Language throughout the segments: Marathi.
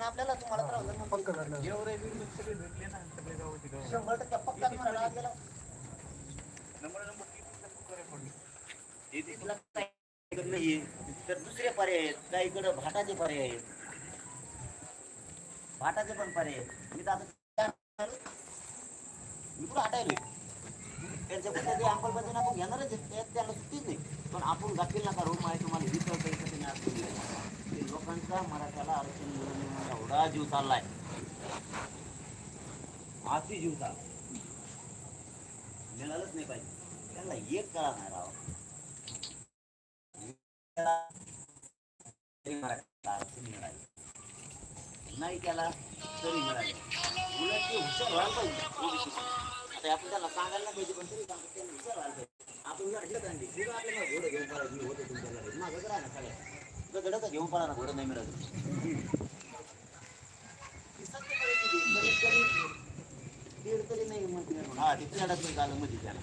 आपल्याला तुम्हाला त्रास होणार मग. शंभर टक्के पक्का तुम्हाला राग गेला. नाहीये. तर दुसरे पर्याय आहेत इकडं भाटाचे पर्याय आहेत भाटाचे पण पर्याय आहेत मी तर आता मी कुठं हटायलोय त्यांच्या पद्धती अंमलबजावणी आपण घेणारच त्यांना सुट्टीच आपण गाफील नका रोड माहिती तुम्हाला ही कळतं इथं तुम्ही आज केली. की लोकांचा मराठ्याला आरक्षण मिळून मिळून एवढा जीव चाललाय. अति जीव चालला मिळालंच नाही पाहिजे. त्यांना एक कळा नाही राव. मराठ्याला आरक्षण मिळाले. नाही त्याला तरी मिळाले. उलट ते हुशार व्हायला पाहिजे. आता आपण त्याला सांगायला पाहिजे पण तरी तर घेऊन पळा ना घोडं नाही मिळत दीड तरी नाही म्हणते निर्माण हा ते झालं मध्ये त्याला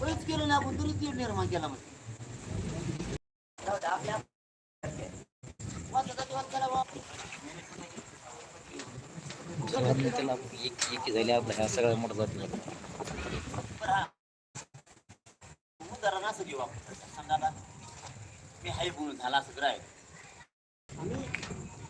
काहीच केलं नाही आपण तरी निर्माण केला मध्ये आपल्या त्याला एक एक झाली आपला ह्या सगळ्या मोठा जाती बरं हा समजा मी हाय बोलून झाला असं ग्राहक